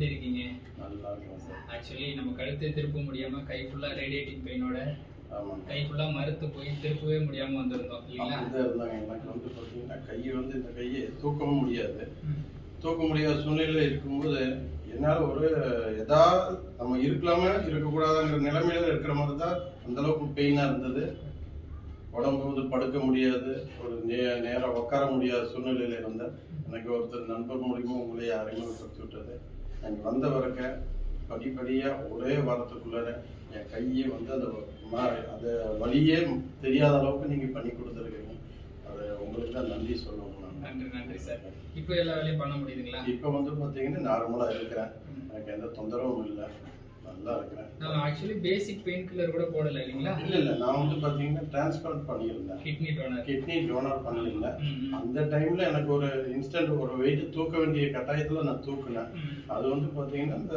எப்படி இருக்கீங்க நல்லா இருக்கும் சார். ஆக்சுவலி நம்ம கழுத்தை திருப்ப முடியாம கை ஃபுல்லா ரேடியேட்டிங் பெயினோட கை ஃபுல்லா மறுத்து போய் திருப்பவே முடியாம வந்திருந்தோம் இல்லைங்களா? இருந்தாங்க. எனக்கு வந்து பார்த்தீங்கன்னா கையை வந்து இந்த கையை தூக்கவும் முடியாது. தூக்க முடியாத சூழ்நிலை இருக்கும்போது என்னால் ஒரு ஏதாவது நம்ம இருக்கலாமா இருக்கக்கூடாதுங்கிற நிலைமையில இருக்கிற மாதிரி தான் அந்த அளவுக்கு பெயினாக இருந்தது. உடம்பு வந்து படுக்க முடியாது. ஒரு நே நேராக உட்கார முடியாத சூழ்நிலையில் இருந்தேன். எனக்கு ஒருத்தர் நண்பர் மூலியமா உங்களே அறிமுகப்படுத்தி விட்டது. எனக்கு வந்த வரைக்க படிப்படியாக ஒரே வாரத்துக்குள்ளார என் கையை வந்து அந்த மா- அந்த வலியே தெரியாத அளவுக்கு நீங்கள் பண்ணி கொடுத்துருக்கீங்க. அது உங்களுக்கு தான் நன்றி சொல்லணும் நான். நன்றி நன்றி சார். இப்போ எல்லா வேலையும் பண்ண முடியுதுங்களா? இப்போ வந்து பார்த்தீங்கன்னா நார்மலாக இருக்கிறேன். எனக்கு எந்த தொந்தரவும் இல்லை. நல்லா இருக்கிறேன் நம்ம ஆக்சுவலி பேசிக் பெயின் கில்லர் கூட போடல இல்லைங்களா? இல்லை இல்லை நான் வந்து பார்த்தீங்கன்னா டிரான்ஸ்பிளான்ட் பண்ணியிருந்தேன். கிட்னி டோனர் கிட்னி டோனர் பண்ணியிருந்தேன் அந்த டைமில் எனக்கு ஒரு இன்ஸ்டன்ட் ஒரு வெயிட் தூக்க வேண்டிய கட்டாயத்தில் நான் தூக்குனேன். அது வந்து பார்த்தீங்கன்னா இந்த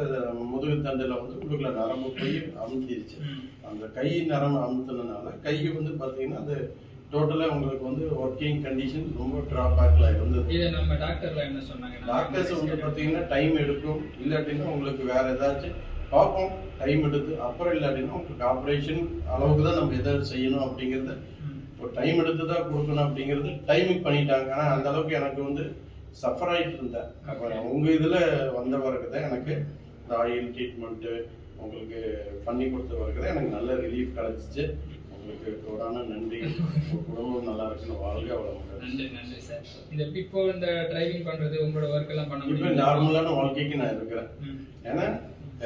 முதுகு தண்டில் வந்து உள்ளுக்குள்ள நரம்பு போய் அமுத்திருச்சு. அந்த கை நரம்பு அமுத்துனதுனால கை வந்து பார்த்தீங்கன்னா அது டோட்டலாக உங்களுக்கு வந்து ஒர்க்கிங் கண்டிஷன் ரொம்ப ட்ராபேக்கில் இருந்தது. இதை நம்ம டாக்டர்ல என்ன சொன்னாங்க? டாக்டர்ஸ் வந்து பார்த்தீங்கன்னா டைம் எடுக்கும். இல்லாட்டினா உங்களுக்கு வேற ஏதாச்சும் பார்ப்போம். டைம் எடுத்து அப்புறம் இல்லாட்டினா உங்களுக்கு ஆப்ரேஷன் அளவுக்கு தான் நம்ம எதாவது செய்யணும் அப்படிங்கிறது. ஒரு டைம் எடுத்து தான் கொடுக்கணும் அப்படிங்கிறது டைமிங் பண்ணிட்டாங்க. ஆனால் அந்த அளவுக்கு எனக்கு வந்து சஃபர் ஆகிட்டு இருந்தேன். அப்போ உங்கள் இதில் வந்த பிறகு தான் எனக்கு இந்த ஆயில் ட்ரீட்மெண்ட்டு உங்களுக்கு பண்ணி கொடுத்த பிறகு தான் எனக்கு நல்ல ரிலீஃப் கிடச்சிச்சு. உங்களுக்கு கூடான நன்றி. குடும்பம் நல்லா இருக்குன்னு வாழ்க வளமுடன். நன்றி நன்றி சார். இந்த இப்போ இந்த டிரைவிங் பண்றது உங்களோட ஒர்க் எல்லாம் பண்ண இப்போ நார்மலான வாழ்க்கைக்கு நான் இருக்கிறேன். ஏன்னா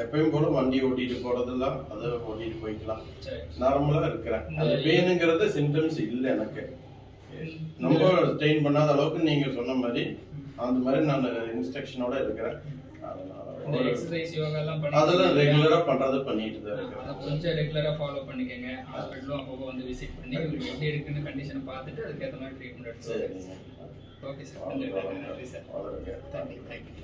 எப்பயும் போல வண்டி ஓட்டிட்டு போறதெல்லாம் அதை ஓட்டிட்டு போய்க்கலாம். நார்மலா இருக்கிறேன். அந்த பெயினுங்கிறது சிம்டம்ஸ் இல்லை எனக்கு. ரொம்ப ஸ்ட்ரெயின் பண்ணாத அளவுக்கு நீங்க சொன்ன மாதிரி அந்த மாதிரி நான் இன்ஸ்ட்ரக்ஷனோட இருக்கிறேன். அதெல்லாம் ரெகுலரா பண்றது பண்ணிட்டு தான் அதை இருக்கிறேன் கொஞ்சம் ரெகுலரா ஃபாலோ பண்ணிக்கங்க. ஹாஸ்பிட்டலும் அப்பப்போ வந்து விசிட் பண்ணி உங்களுக்கு எப்படி இருக்குன்னு கண்டிஷனை பார்த்துட்டு அதுக்கேற்ற மாதிரி ட்ரீட்மெண்ட் எடுத்து ஓகே சார் நன்றி sir thank you thank you